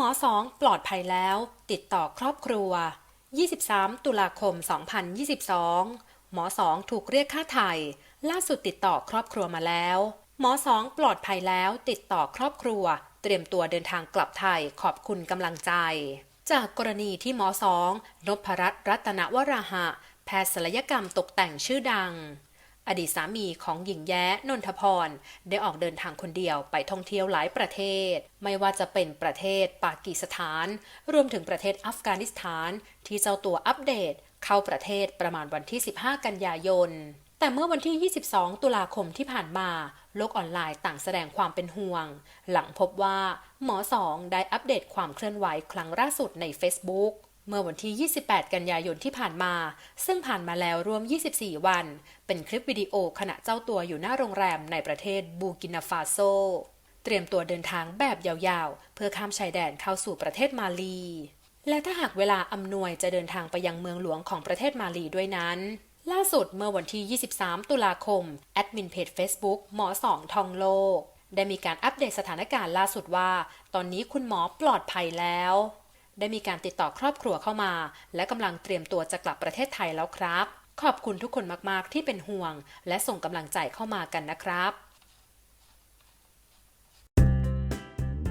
มอสองปลอดภัยแล้ว ติดต่อครอบครัว 23 ตุลาคม 2022 หมอสองถูกเรียกค่าไถ่ล่าสุดติดต่อครอบครัวมาแล้ว หมอสองปลอดภัยแล้ว ติดต่อครอบครัว เตรียมตัวเดินทางกลับไทยขอบคุณกำลังใจ จากกรณีที่หมอสองนพรัตน์รัตนวราหะ แพทย์ศัลยกรรมตกแต่งชื่อดัง อดีตสามีของหญิงแย้นนทพร ได้ออกเดินทางคนเดียวไปท่องเที่ยวหลายประเทศ ไม่ว่าจะเป็นประเทศปากีสถาน รวมถึงประเทศอัฟกานิสถาน ที่เจ้าตัวอัปเดต เข้าประเทศประมาณวันที่ 15 กันยายน แต่เมื่อวันที่ 22 ตุลาคมที่ผ่านมา โลกออนไลน์ต่างแสดงความเป็นห่วง หลังพบว่าหมอสองได้อัปเดตความเคลื่อนไหวครั้งล่าสุดใน Facebook เมื่อวันที่ 28 กันยายนที่ผ่านมา ซึ่งผ่านมาแล้วรวม 24 วัน เป็นคลิปวิดีโอขณะเจ้าตัวอยู่หน้าโรงแรมในประเทศบูกินาฟาโซ เตรียมตัวเดินทางแบบยาวๆ เพื่อข้ามชายแดนเข้าสู่ประเทศมาลี และถ้าหากเวลาอำนวยจะเดินทางไปยังเมืองหลวงของประเทศมาลีด้วยนั้น ล่าสุดเมื่อวันที่ 23 ตุลาคม แอดมินเพจ Facebook หมอสองทองโลก ได้มีการอัปเดตสถานการณ์ล่าสุดว่า ตอนนี้คุณหมอปลอดภัยแล้ว ได้มีการติดต่อครอบครัวเข้ามา และกำลังเตรียมตัวจะกลับประเทศไทยแล้วครับ ขอบคุณทุกคนมากๆที่เป็นห่วง และส่งกำลังใจเข้ามากันนะครับ